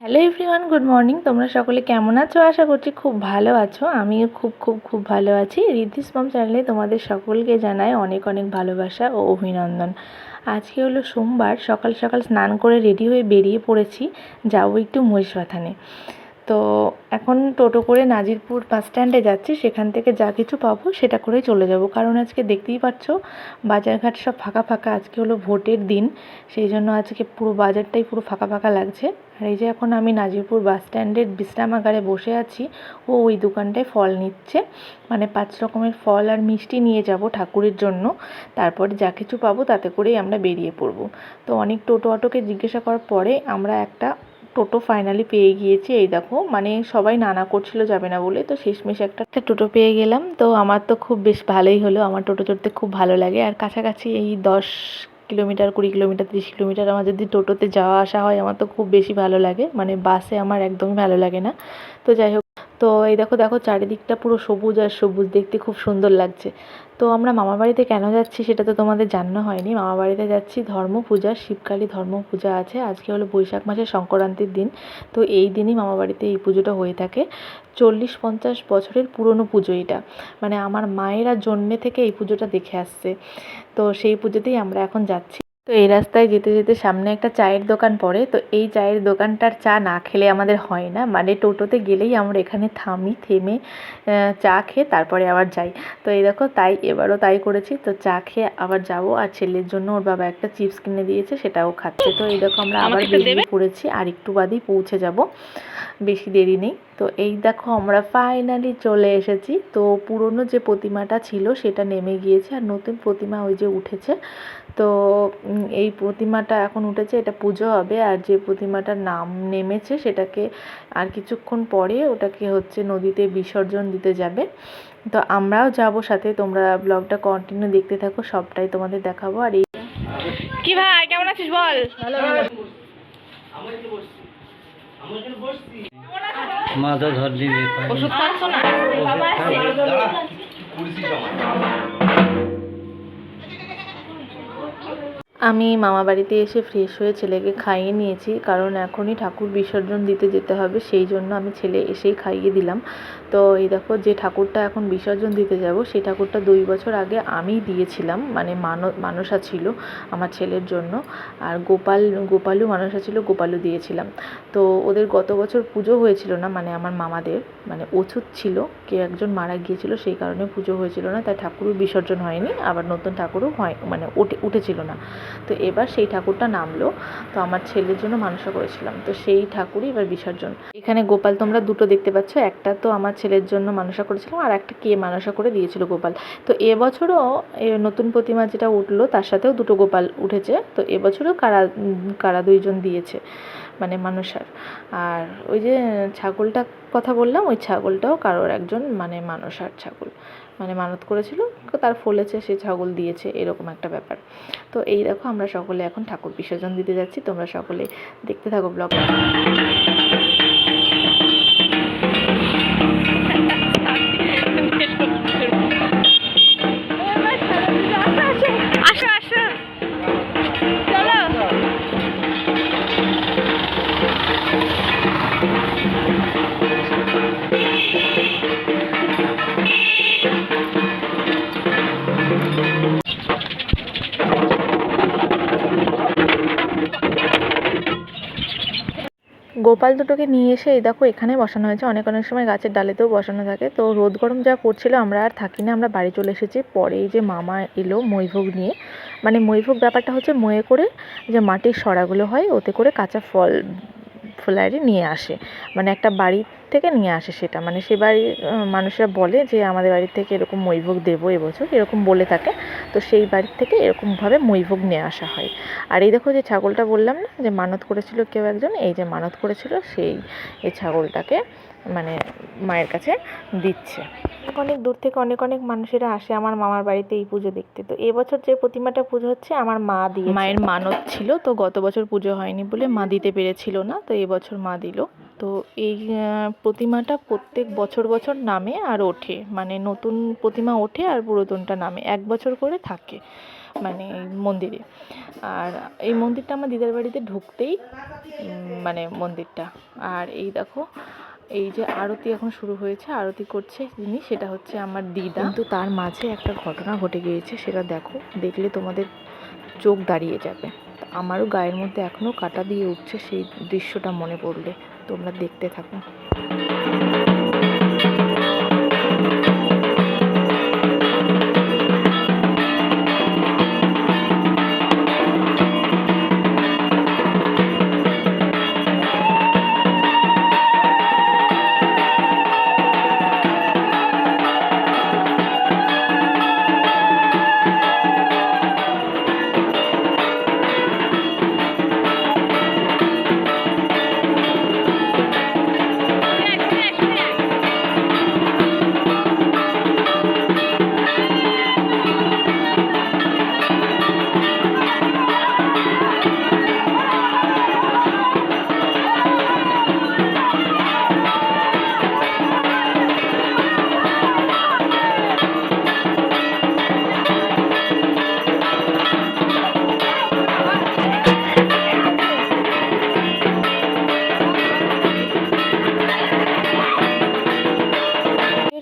Hello everyone good morning তোমরা সকলে কেমন আছো? আশা করছি খুব ভালো আছো। আমিও খুব খুব খুব ভালো আছি। রিদ্ধিস মম চ্যানেলে তোমাদের সকলকে জানাই অনেক অনেক ভালোবাসা ও অভিনন্দন। আজকে হলো সোমবার, সকাল সকাল স্নান করে রেডি হয়ে বেরিয়ে পড়েছি। যাব একটু মহিষবাথানে তো এখন টোটো করে নাজিরপুর বাস স্ট্যান্ডে যাচ্ছি, সেখান থেকে যা কিছু পাবো সেটা করেই চলে যাব। কারণ আজকে দেখতেই পাচ্ছ, বাজারঘাট সব ফাঁকা ফাঁকা, আজকে হলো ভোটের দিন, সেই জন্য আজকে পুরো বাজারটাই পুরো ফাঁকা ফাঁকা লাগছে। আর এই যে এখন আমি নাজিরপুর বাস স্ট্যান্ডের বিশ্রামাগারে বসে আছি, ও ওই দোকানটায় ফল নিচ্ছে। মানে পাঁচ রকমের ফল আর মিষ্টি নিয়ে যাব ঠাকুরের জন্য। তারপরে যা কিছু পাবো তাতে করেই আমরা বেরিয়ে পড়ব। তো অনেক টোটো অটোকে জিজ্ঞাসা করার পরে আমরা একটা টোটো ফাইনালি পেয়ে গিয়েছি। এই দেখো মানে সবাই নানা করছিল, যাবে না বলে। তো শেষমেশ একটা টোটো পেয়ে গেলাম। তো আমার তো খুব বেশ ভালোই হলো। আমার টোটো চড়তে খুব ভালো লাগে। আর কাছাকাছি এই দশ কিলোমিটার, কুড়ি কিলোমিটার, তিরিশ কিলোমিটার আমার যদি টোটোতে যাওয়া আসা হয়, আমার তো খুব বেশি ভালো লাগে। মানে বাসে আমার একদমই ভালো লাগে না। তো যাই হোক তো এই দেখো দেখো চারিদিকটা পুরো সবুজ আর সবুজ, দেখতে খুব সুন্দর লাগছে। তো আমরা মামার বাড়িতে কেন যাচ্ছি সেটা তো তোমাদের জানানো হয়নি। মামার বাড়িতে যাচ্ছি, ধর্ম পূজা, শিবকালী ধর্ম পূজা আছে। আজকে হলো বৈশাখ মাসের সংক্রান্তির দিন, তো এই দিনই মামা বাড়িতে এই পুজোটা হয়ে থাকে। চল্লিশ পঞ্চাশ বছরের পুরনো পুজো এটা। মানে আমার মায়েরা জন্মে থেকে এই পুজোটা দেখে আসছে। তো সেই পুজোতেই আমরা এখন যাচ্ছি। তো এই রাস্তায় যেতে যেতে সামনে একটা চায়ের দোকান পড়ে। তো এই চায়ের দোকানটার চা না খেলে আমাদের হয় না। মানে টোটোতে গেলেই আমরা এখানে থামি থেমে চা খেয়ে তারপরে আবার যাই। তো এই দেখো তাই এবারও তাই করেছি। তো চা খেয়ে আবার যাব। আর ছেলের জন্য ওর বাবা একটা চিপস কিনে দিয়েছে সেটাও খাচ্ছে। তো এই দেখো আমরা আবার বেরিয়ে পড়েছি। আর একটু বাদেই পৌঁছে যাব। বেশি দেরি নেই। তো এই দেখো আমরা ফাইনালি চলে এসেছি। তো পুরনো যে প্রতিমাটা ছিল সেটা নেমে গিয়েছে আর নতুন প্রতিমা ওই যে উঠেছে। তো এই প্রতিমাটা এখন উঠেছে এটা পুজো হবে আর যে প্রতিমাটার নাম নেমেছে সেটাকে আর কিছুক্ষণ পরে ওটাকে হচ্ছে নদীতে বিসর্জন দিতে যাবে। তো আমরাও যাব সাথে তোমরা ব্লগটা কন্টিনিউ দেখতে থাকো সবটাই তোমাদের দেখাবো। আর এই কি ভাই কেমন আছিস বল? মাথা ধরলি ওষুধ খাচ্ছ না? আমি মামা বাড়িতে এসে ফ্রেশ হয়ে ছেলেকে খাইয়ে নিয়েছি, কারণ এখনই ঠাকুর বিসর্জন দিতে যেতে হবে, সেই জন্য আমি ছেলে এসেই খাইয়ে দিলাম। তো এই দেখো, যে ঠাকুরটা এখন বিসর্জন দিতে যাব, সেই ঠাকুরটা দুই বছর আগে আমি দিয়েছিলাম মানে মানো, মানসা ছিল আমার ছেলের জন্য, আর গোপাল, গোপালু, মানসা ছিল, গোপালু দিয়েছিলাম। তো ওদের গত বছর পুজো হয়েছিল না মানে আমার মামাদের মানে অছুত ছিল, কে একজন মারা গিয়েছিল, সেই কারণে পুজো হয়েছিল না, তাই ঠাকুরও বিসর্জন হয়নি, আবার নতুন ঠাকুরও হয় মানে উঠে, উঠেছিল না। তো এবার সেই ঠাকুরটা নামলো। তো আমার ছেলের জন্য মানসা করেছিলাম। তো সেই ঠাকুরই এবার বিসর্জন। এখানে গোপাল তোমরা দুটো দেখতে পাচ্ছ। একটা তো আমার ছেলের জন্য মানসা করেছিলাম আর একটা কে মানসা করে দিয়েছিল গোপাল। তো এবছরও নতুন প্রতিমা যেটা উঠল তার সাথেও দুটো গোপাল উঠেছে। তো এবছরও কারা কারা দুইজন দিয়েছে মানে মানুষার আর ওই যে ছাগলটা কথা বললাম, ওই ছাগলটাও কারোর একজন মানে মানসার ছাগল। মানে মানত করেছিল তার ফলেছে, সে ছাগল দিয়েছে, এরকম একটা ব্যাপার। তো এই দেখো, আমরা সকলে এখন ঠাকুর বিসর্জন দিতে যাচ্ছি, তোমরা সকলে দেখতে থাকো ব্লগ গোপাল দুটোকে নিয়ে এসে, এই দেখো এখানে বসানো হয়েছে। অনেক অনেক সময় গাছের ডালেতেও বসানো থাকে। তো রোদ গরম যা পড়ছিল, আমরা আর থাকি না আমরা বাড়ি চলে এসেছি পরে যে মামা এলো মৈভোগ নিয়ে। মানে মৈভোগ ব্যাপারটা হচ্ছে ময়ে করে যে মাটির সরাগুলো হয়, ওতে করে কাঁচা ফল ফুলারি নিয়ে আসে। মানে একটা বাড়ি থেকে নিয়ে আসে সেটা। মানে সে বাড়ির মানুষরা বলে যে, আমাদের বাড়ি থেকে এরকম মৈভোগ দেবো এবছর এরকম বলে থাকে। তো সেই বাড়ির থেকে এরকমভাবে মৈভোগ নিয়ে আসা হয়। আর এই দেখো যে ছাগলটা বললাম না, যে মানত করেছিল কেউ একজন, এই যে মানত করেছিল সেই, এই ছাগলটাকে। মানে মায়ের কাছে দিচ্ছে। অনেক দূর থেকে অনেক অনেক মানুষেরা আসে আমার মামার বাড়িতে এই পুজো দেখতে। তো এবছর যে প্রতিমাটা পুজো হচ্ছে আমার মা দিয়ে মায়ের মানত ছিল তো গত বছর পুজো হয়নি বলে মা দিতে পেরেছিল না তো এবছর মা দিল। তো এই প্রতিমাটা প্রত্যেক বছর বছর নামে আর ওঠে। মানে নতুন প্রতিমা ওঠে আর পুরাতনটা নামে। এক বছর করে থাকে মানে এই মন্দিরে। আর এই মন্দিরটা আমার দিদার বাড়িতে ঢুকতেই মানে মন্দিরটা। আর এই দেখো এই যে আরতি এখন শুরু হয়েছে, আরতি করছে যিনি, সেটা হচ্ছে আমার দিদা। কিন্তু তার মাঝে একটা ঘটনা ঘটে গিয়েছে, সেটা দেখো, দেখলে তোমাদের চোখ দাঁড়িয়ে যাবে। আমারও গায়ের মধ্যে এখনও কাটা দিয়ে উঠছে সেই দৃশ্যটা মনে পড়লে, তোমরা দেখতে থাকো।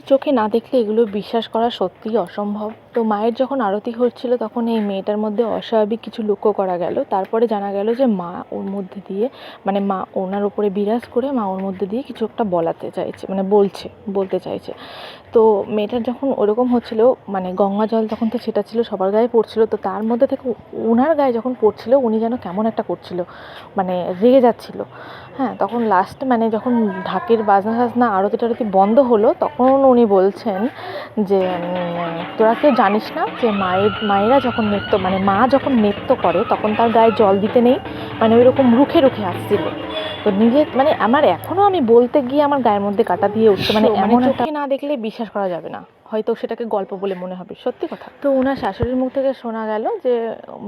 চোখে না দেখলে এগুলো বিশ্বাস করা সত্যিই অসম্ভব। তো মায়ের যখন আরতি হচ্ছিল, তখন এই মেয়েটার মধ্যে অস্বাভাবিক কিছু লক্ষ্য করা গেল। তারপরে জানা গেল যে মা ওর মধ্যে দিয়ে মানে মা ওনার উপরে বিরাজ করে মা ওর মধ্যে দিয়ে কিছু একটা বলাতে চাইছে মানে বলছে, বলতে চাইছে। তো মেয়েটার যখন ওরকম হচ্ছিল মানে গঙ্গা জল তখন তো সেটা ছিল, সবার গায়ে পড়ছিল, তো তার মধ্যে থেকে ওনার গায়ে যখন পড়ছিল, উনি যেন কেমন একটা করছিল মানে রেগে যাচ্ছিল। হ্যাঁ তখন লাস্ট মানে যখন ঢাকের বাজনা সাজনা, আরতি টারতি বন্ধ হলো, তখন উনি বলছেন যে তোরা কেউ জানিস না যে মায়ের মায়েরা যখন নৃত্য মানে মা যখন নৃত্য করে তখন তার গায়ে জল দিতে নেই মানে ওই রকম রুখে রুখে আসছিল। তো নিজে মানে আমার এখনও আমি বলতে গিয়ে আমার গায়ের মধ্যে কাটা দিয়ে উঠছে মানে এমন একটা না দেখলে বিশ্বাস করা যাবে না। হয়তো সেটাকে গল্প বলে মনে হবে। সত্যি কথা। তো ওনার শাশুড়ির মুখ থেকে শোনা গেল যে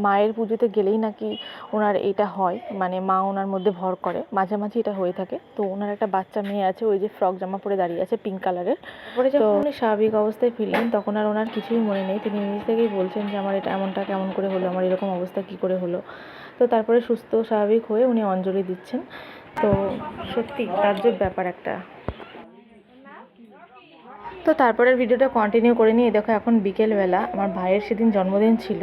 মায়ের পুজোতে গেলেই নাকি ওনার এটা হয় মানে মা ওনার মধ্যে ভর করে। মাঝে মাঝে এটা হয়ে থাকে। তো ওনার একটা বাচ্চা মেয়ে আছে ওই যে ফ্রক জামা পরে দাঁড়িয়ে আছে পিঙ্ক কালারের তারপরে যখন উনি স্বাভাবিক অবস্থায় ফিরলেন তখন আর ওনার কিছুই মনে নেই। তিনি নিজ থেকেই বলছেন যে আমার এটা এমনটা কেমন করে হলো? আমার এরকম অবস্থা কী করে হলো? তো তারপরে সুস্থ স্বাভাবিক হয়ে উনি অঞ্জলি দিচ্ছেন। তো সত্যি তাজ্জব ব্যাপার একটা। তো তারপরের ভিডিওটা কন্টিনিউ করে নিয়ে, দেখো এখন বিকেলবেলা, আমার ভাইয়ের সেদিন জন্মদিন ছিল,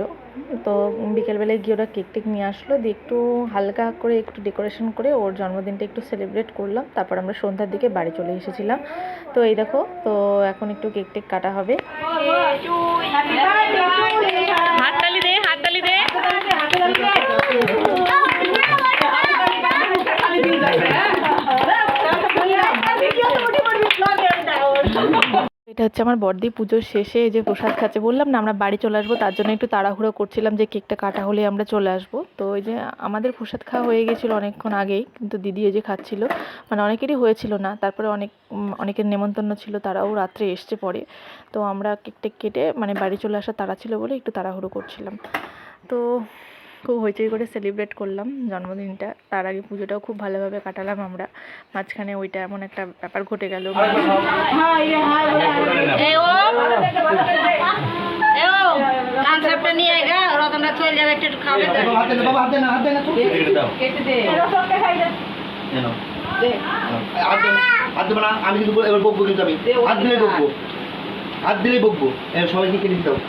তো বিকেলবেলায় গিয়ে ওরা কেক টেক নিয়ে আসলো, দিয়ে একটু হালকা করে একটু ডেকোরেশন করে ওর জন্মদিনটা একটু সেলিব্রেট করলাম, তারপর আমরা সন্ধ্যার দিকে বাড়ি চলে এসেছিলাম। তো এই দেখো, তো এখন একটু কেক টেক কাটা হবে। এটা হচ্ছে আমার বড়দি পুজোর শেষে যে প্রসাদ খাচ্ছে, বললাম না আমরা বাড়ি চলে আসব, তার জন্য একটু তাড়াহুড়ো করছিলাম যে কেকটা কাটা হলে আমরা চলে আসব। তো ওই যে আমাদের প্রসাদ খাওয়া হয়ে গেছিল অনেকক্ষণ আগেই, কিন্তু দিদি এই যে খাচ্ছিল মানে অনেকেরই হয়েছিল না, তারপরে অনেক অনেকের নেমন্তন্ন ছিল, তারাও রাত্রে এসছে পরে। তো আমরা কেক টেক কেটে মানে বাড়ি চলে আসার তাড়া ছিল বলে একটু তাড়াহুড়ো করছিলাম। তো খুব হইচই করে সেলিব্রেট করলাম জন্মদিনটা তার আগে পুজোটাও খুব ভালোভাবে কাটালাম আমরা মাঝখানে ওইটা এমন একটা ব্যাপার ঘটে গেল আমি কিন্তু এবার বকবো কিন্তু আমি হাত দিলেই বকবো হাত দিলেই বকবো সবাইকে কেটে দিতে দাও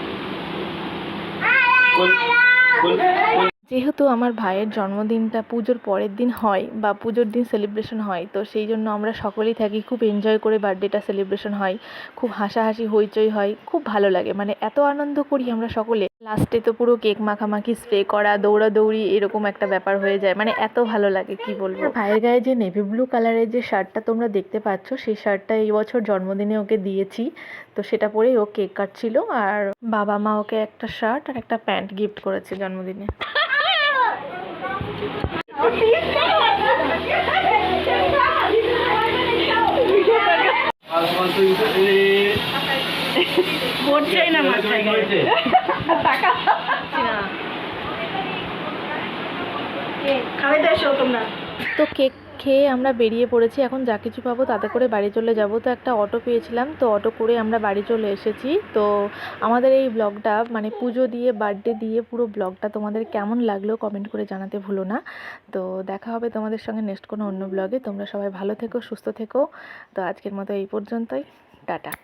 Bueno. যেহেতু আমার ভাইয়ের জন্মদিনটা পুজোর পরের দিন হয় বা পুজোর দিন সেলিব্রেশন হয়, তো সেই জন্য আমরা সকলেই থাকি, খুব এনজয় করে বার্থডেটা সেলিব্রেশন হয়, খুব হাসাহাসি হইচই হয়, খুব ভালো লাগে। মানে এত আনন্দ করি আমরা সকলে। লাস্টে তো পুরো কেক মাখামাখি স্প্রে করা, দৌড়াদৌড়ি এরকম একটা ব্যাপার হয়ে যায়। মানে এত ভালো লাগে, কি বলব? ভাইয়ের গায়ে যে নেভি ব্লু কালারের যে শার্টটা তোমরা দেখতে পাচ্ছ, সেই শার্টটা এই বছর জন্মদিনে ওকে দিয়েছি। তো সেটা পরেই ও কেক কাটছিল, আর বাবা মা ওকে একটা শার্ট আর একটা প্যান্ট গিফট করেছে জন্মদিনে। পড়ছেই না মাথায় হয়েছে খাবে তো তোমরা। তো কেক খেয়ে আমরা বেরিয়ে পড়েছি। এখন যা কিছু পাবো তাতে করে বাড়ি চলে যাব। তো একটা অটো পেয়েছিলাম। তো অটো করে আমরা বাড়ি চলে এসেছি। তো আমাদের এই ব্লগটা মানে পুজো দিয়ে, বার্থডে দিয়ে পুরো ব্লগটা তোমাদের কেমন লাগল কমেন্ট করে জানাতে ভুলো না। তো দেখা হবে তোমাদের সঙ্গে নেক্সট কোনো অন্য ব্লগে। তোমরা সবাই ভালো থেকো, সুস্থ থেকো। তো আজকের মতো এই পর্যন্তই। টাটা।